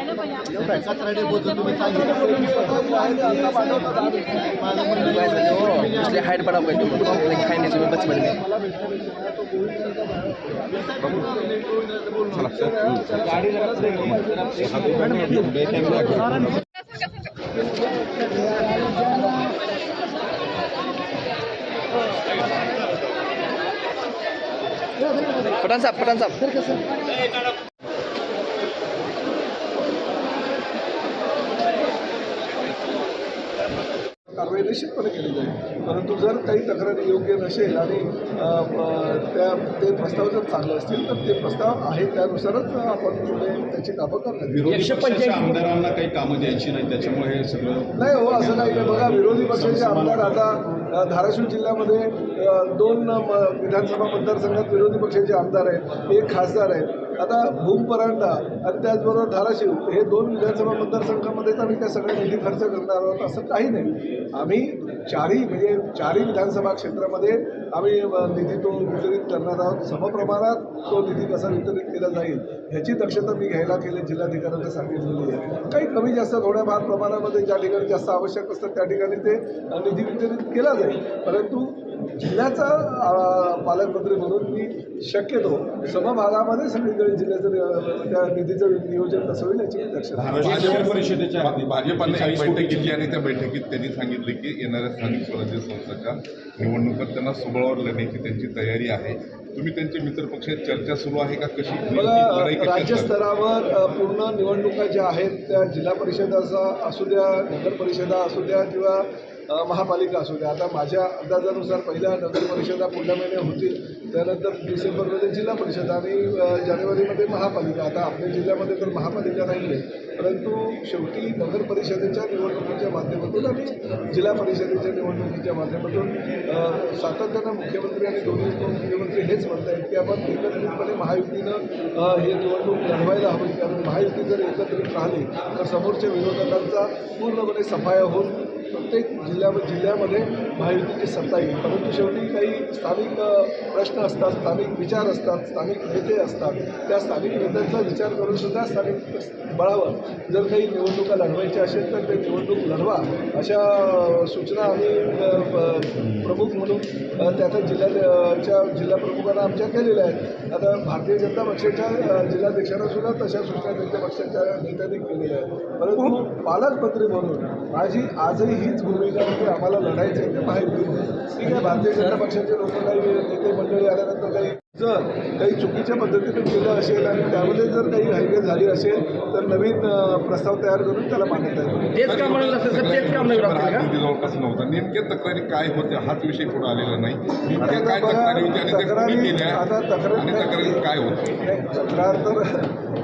घ्या घ्या बाजूला घ्या घ्या घ्या बच पठाण साहेब पठाण साहेब। निश्चितपणे केली जाईल. परंतु जर काही तक्रारी योग्य नसेल आणि त्या ते प्रस्ताव जर चांगले असतील तर ते प्रस्ताव आहे त्यानुसारच आपण पुढे त्याची कामं येईल. विरोधी पक्षाच्या आमदारांना काही कामं द्यायची नाही त्याच्यामुळे हे सगळं नाही हो असं नाही बघा विरोधी पक्षाचे आमदार आता धाराशिव जिल्ह्यामध्ये दोन विधानसभा मतदारसंघात विरोधी पक्षाचे आमदार आहेत एक खासदार आहेत. आता भूम परांडा आणि त्याचबरोबर धाराशिव हे दोन विधानसभा मतदारसंघामध्येच आम्ही त्या सगळ्या निधी खर्च करणार आहोत असं काही नाही. आम्ही चारही म्हणजे चारही विधानसभा क्षेत्रामध्ये आम्ही निधी तो वितरित करणार आहोत. समप्रमाणात तो निधी कसा वितरित केला जाईल ह्याची दक्षता मी घ्यायला केली जिल्हाधिकाऱ्यांना सांगितलेली आहे. काही कमी जास्त थोड्याफार प्रमाणामध्ये ज्या ठिकाणी जास्त आवश्यक असतं त्या ठिकाणी ते निधी वितरित केला जाईल. परंतु जिल्ह्याचा पालकमंत्री म्हणून मी शक्यतो समभागामध्ये सगळीकडे जिल्ह्याचं त्या निधीचं नियोजन कसं होईल याची परिषदेच्या भा- भाजपाने एक बैठक घेतली आणि त्या बैठकीत त्यांनी सांगितले की येणाऱ्या स्थानिक स्वराज्य संस्थाच्या निवडणुकात त्यांना सुबळावर लढण्याची त्यांची तयारी आहे. तुम्ही त्यांच्या मित्रपक्षात चर्चा सुरू आहे का? कशी बघा लढाई कशी राज्य असणार? स्तरावर अ, पूर्ण निवडणुका ज्या आहेत त्या जिल्हा परिषदाचा असू द्या नगर परिषदा असू द्या किंवा महापालिका असू द्या. आता माझ्या अंदाजानुसार पहिल्या नगर परिषदा पुढल्या महिन्यात होतील. त्यानंतर डिसेंबरमध्ये जिल्हा परिषद आणि जानेवारीमध्ये महापालिका. आता आपल्या जिल्ह्यामध्ये तर महापालिका नाही आहे परंतु शेवटी नगर परिषदेच्या निवडणुकीच्या माध्यमातून आणि जिल्हा परिषदेच्या निवडणुकीच्या माध्यमातून सातत्यानं मुख्यमंत्री आणि दोन्ही उपमुख्यमंत्री हेच म्हणत आहेत की आपण एकत्रितपणे महायुतीनं हे निवडणूक लढवायला हवी. कारण महायुती जर एकत्रित राहिली तर समोरच्या विरोधकांचा पूर्णपणे सफाया होऊन प्रत्येक जिल्ह्यामध्ये जिल्ह्यामध्ये महायुतीची सत्ता येईल. परंतु शेवटी काही स्थानिक प्रश्न असतात स्थानिक विचार असतात स्थानिक नेते असतात. त्या स्थानिक नेत्यांचा विचार करून सुद्धा स्थानिक बळावर जर काही निवडणुका लढवायच्या असेल तर ते निवडणूक लढवा अशा सूचना आम्ही प्रमुख म्हणून त्या त्या जिल्ह्याच्या जिल्हा प्रमुखांना आमच्या केलेल्या आहेत. आता भारतीय जनता पक्षाच्या जिल्हाध्यक्षांना सुद्धा तशा सूचना त्यांच्या पक्षाच्या नेत्यांनी केलेल्या आहेत. परंतु पालकमंत्री म्हणून माझी आजही हीच भूमिका आहे आम्हाला लढायचं आहे ते महायुती ठीक आहे भारतीय जनता पक्षाचे लोक काही नेते मंडळी आल्यानंतर काही जर काही चुकीच्या पद्धतीने केलं असेल आणि त्यामध्ये जर काही हरकत झाली असेल तर नवीन प्रस्ताव तयार करून त्याला मान्यता हा जवळपास नव्हता. नेमक्या तक्रारी काय होत्या? हाच विषय पुढे आलेला नाही. काय तक्रारी आता तक्रारी- आणि तक्रारी काय होतं? नाही, तक्रार तर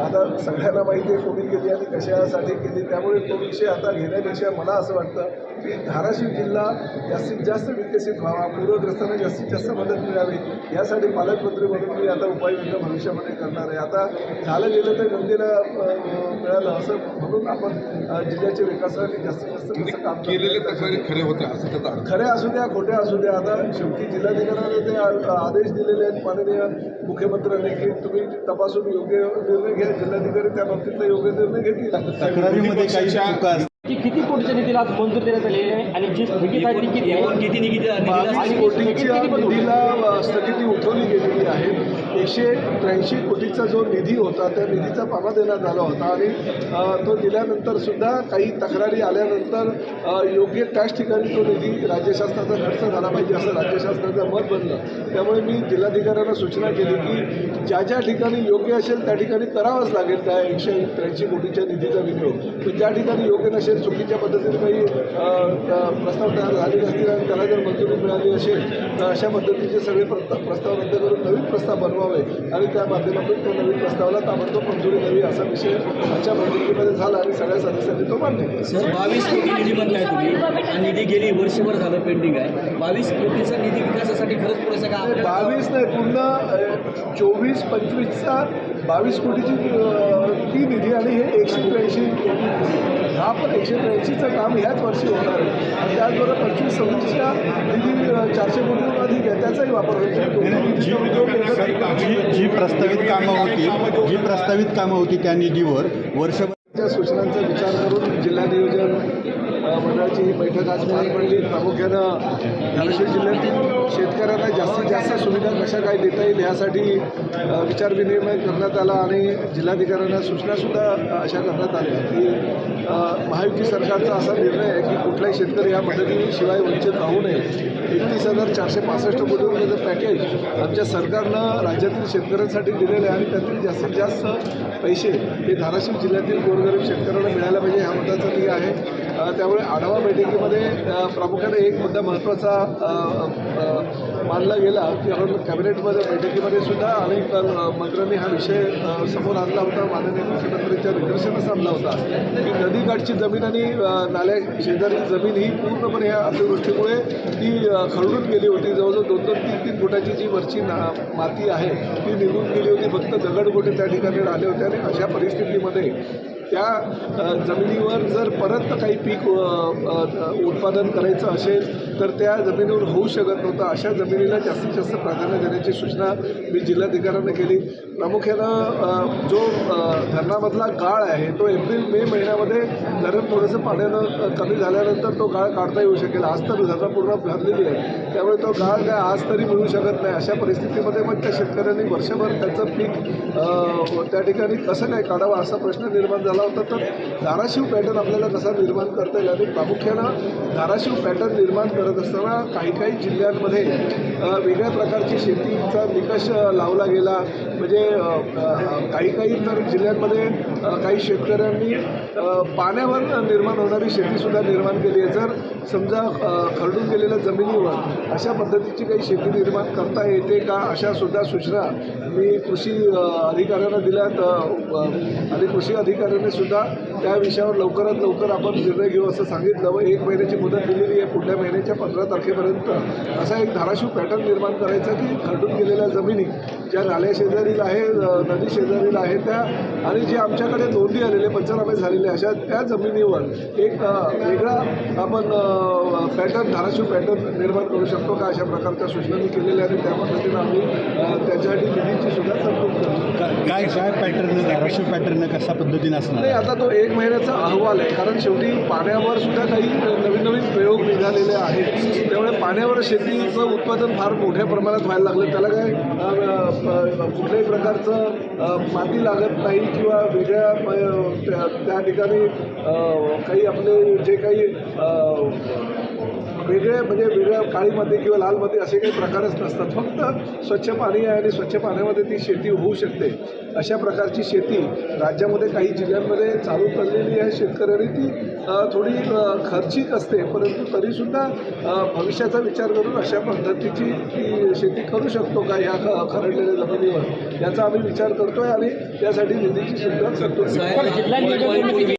आता सगळ्यांना माहिती आहे कोणी केली आणि कशासाठी केली. त्यामुळे तो विषय आता घेण्यापेक्षा मला असं वाटतं की धाराशिव जिल्हा जास्तीत जास्त विकसित व्हावा पूरग्रस्तांना जास्तीत जास्त मदत मिळावी यासाठी पालकमंत्री म्हणून मी आता उपाययोजना भविष्यामध्ये करणार आहे. आता झालं गेलं तर गंगेला अ, मिळालं असं म्हणून आपण जिल्ह्याच्या विकासासाठी जास्तीत जास्त काम केलेल्या तक्रारी खऱ्या होत्या असं त्याचा खऱ्या असू द्या खोट्या असू द्या. आता शेवटी जिल्हाधिकाऱ्याने ते आ- आदेश दिलेले आहेत माननीय मुख्यमंत्र्यांनी की तुम्ही तपासून योग्य निर्णय घ्या. जिल्हाधिकारी त्या बाबतीतला योग्य निर्णय घेतील. तक्रारीमध्ये काही की किती कोटीच्या निधीला आज मंजूर देण्यात आलेली आहे आणि जी स्थगित आहे ती किती आहे? किती निधी स्थगिती उठवली गेलेली आहे. एकशे त्र्याऐंशी कोटीचा जो निधी होता त्या निधीचा पाना देण्यात आला होता आणि तो दिल्यानंतर सुद्धा काही तक्रारी आल्यानंतर योग्य त्याच ठिकाणी तो निधी राज्यशासनाचा खर्च झाला पाहिजे असं राज्यशास्त्राचं मत बनलं. त्यामुळे मी जिल्हाधिकाऱ्यांना सूचना केली की ज्या ज्या ठिकाणी योग्य असेल त्या ठिकाणी करावंच लागेल त्या एकशे त्र्याऐंशी कोटीच्या निधीचा विनियोग. पण ज्या ठिकाणी योग्य नसेल चुकीच्या पद्धतीने काही प्रस्ताव तयार झाले असतील आणि त्याला जर मंजुरी मिळाली असेल तर अशा पद्धतीचे सगळे प्रस्ताव प्रस्ताव रद्द करून नवीन प्रस्ताव बनवा. ठरवावे. आणि त्या माध्यमातून त्या नवीन प्रस्तावाला ताबडतोब मंजुरी द्यावी असा विषय आजच्या बैठकीमध्ये झाला आणि सगळ्या सदस्यांनी तो मान्य केला. सर बावीस कोटी निधी म्हणताय तुम्ही. हा निधी गेली वर्षभर झालं पेंडिंग आहे. बावीस कोटीचा निधी विकासासाठी खरंच पुरेसा का बावीस नाही पूर्ण चोवीस पंचवीसचा बावीस कोटीची ती निधी आणि हे एकशे त्र्याऐंशी हा पण एकशे त्र्याऐंशीचं काम ह्याच वर्षी होणार आहे. आणि त्याचबरोबर पंचवीस सव्वीसच्या निधी चारशे कोटी अधिक आहे त्याचाही वापर होतो जी जी जी प्रस्तावित कामं होती जी प्रस्तावित कामं होती त्या निधीवर वर्षभर त्या सूचनांचा विचार करून जिल्हा नियोजन मंडळाची ही बैठक आज पार पडली. प्रामुख्यानं धाराशिव जिल्ह्यातील शेतकऱ्यांना जास्तीत जास्त सुविधा कशा काय देता येईल यासाठी विचारविनिमय करण्यात आला आणि जिल्हाधिकाऱ्यांना सूचनासुद्धा अशा करण्यात आल्या की महायुती सरकारचा असा निर्णय आहे की कुठलाही शेतकरी या मदतीशिवाय वंचित राहू नये. एकतीस हजार चारशे पासष्ट कोटी रुपयाचं पॅकेज आमच्या सरकारनं राज्यातील शेतकऱ्यांसाठी दिलेलं आहे आणि त्यातील जास्तीत जास्त पैसे हे धाराशिव जिल्ह्यातील गरीब शेतकऱ्यांना मिळायला पाहिजे ह्या मुद्द्याचा ती आहे. त्यामुळे आढावा बैठकीमध्ये प्रामुख्याने एक मुद्दा महत्त्वाचा मानला गेला की आपण कॅबिनेटमध्ये बैठकीमध्ये सुद्धा अनेक मंत्र्यांनी हा विषय समोर आणला होता माननीय मुख्यमंत्र्यांच्या निदर्शनास आणला होता. की नदीकाठची जमीन आणि नाल्या शेजारी जमीन ही पूर्णपणे ह्या अतिवृष्टीमुळे ती खरडून गेली होती. जवळजवळ दोन दोन तीन तीन फुटाची जी वरची ना माती आहे ती निघून गेली होती. फक्त दगडगोटे त्या ठिकाणी आले होते आणि अशा परिस्थितीमध्ये त्या जमिनीवर जर परत काही पीक उत्पादन करायचं असेल तर त्या जमिनीवर होऊ शकत नव्हतं. अशा जमिनीला जास्तीत जास्त प्राधान्य देण्याची सूचना मी जिल्हाधिकाऱ्यांना केली. प्रामुख्यानं जो धरणामधला गाळ आहे तो एप्रिल मे महिन्यामध्ये धरण थोडंसं पाण्यानं कमी झाल्यानंतर तो गाळ काढता येऊ शकेल. आज तर धरणं पूर्ण भरलेली आहे त्यामुळे तो गाळ काय आज तरी मिळू शकत नाही. अशा परिस्थितीमध्ये मग त्या शेतकऱ्यांनी वर्षभर त्यांचं पीक त्या ठिकाणी कसं काय काढावं असा प्रश्न निर्माण झाला होता. तर धाराशिव पॅटर्न आपल्याला कसा निर्माण करता येईल? आणि प्रामुख्यानं धाराशिव पॅटर्न निर्माण करत असताना काही काही जिल्ह्यांमध्ये वेगळ्या प्रकारची शेतीचा निकष लावला गेला. म्हणजे काही काही तर जिल्ह्यांमध्ये काही शेतकऱ्यांनी पाण्यावर निर्माण होणारी शेतीसुद्धा निर्माण केली आहे. जर समजा खरडून गेलेल्या जमिनीवर अशा पद्धतीची काही शेती निर्माण करता येते का अशा सुद्धा सूचना मी कृषी अधिकाऱ्यांना दिल्यात. आणि कृषी अधिकाऱ्यांनी सुद्धा त्या विषयावर लवकरात लवकर आपण निर्णय घेऊ असं सांगितलं व एक महिन्याची मुदत दिलेली आहे. पुढल्या महिन्याच्या पंधरा तारखेपर्यंत असा एक धाराशिव पॅटर्न निर्माण करायचा की खरडून गेलेल्या जमिनी ज्या नाल्या शेजारील आहे नदी शेजारील आहे त्या आणि जे आमच्याकडे नोंदी आलेले पंचनामे झालेले अशा त्या जमिनीवर एक वेगळा आपण पॅटर्न धाराशिव पॅटर्न निर्माण करू शकतो का अशा प्रकारच्या सूचना मी केलेल्या आहेत. त्या पद्धतीनं आम्ही त्याच्यासाठी निधीची सुद्धा तरतूद करतो. काय काय पॅटर्न धाराशिव पॅटर्न कशा पद्धतीने असणार? नाही आता तो एक महिन्याचा अहवाल आहे. कारण शेवटी पाण्यावर सुद्धा काही नवीन नवीन प्रयोग निघालेले आहेत. त्यामुळे पाण्यावर शेतीचं उत्पादन फार मोठ्या प्रमाणात व्हायला लागलं. त्याला काय कुठल्याही प्रकारचं माती लागत नाही किंवा वेगळ्या त्या त्या ठिकाणी काही आपले जे काही वेगळे म्हणजे वेगळ्या काळी माती किंवा लाल माती असे काही प्रकारच नसतात. फक्त स्वच्छ पाणी आहे आणि स्वच्छ पाण्यामध्ये ती शेती होऊ शकते. अशा प्रकारची शेती राज्यामध्ये काही जिल्ह्यांमध्ये चालू चाललेली आहे. शेतकऱ्यांनी ती थोडी खर्चिक असते. परंतु तरीसुद्धा भविष्याचा विचार करून अशा पद्धतीची ती शेती करू शकतो का ह्या खरडलेल्या जमिनीवर? याचा आम्ही विचार करतोय आणि त्यासाठी निधीची सुद्धा तरतूद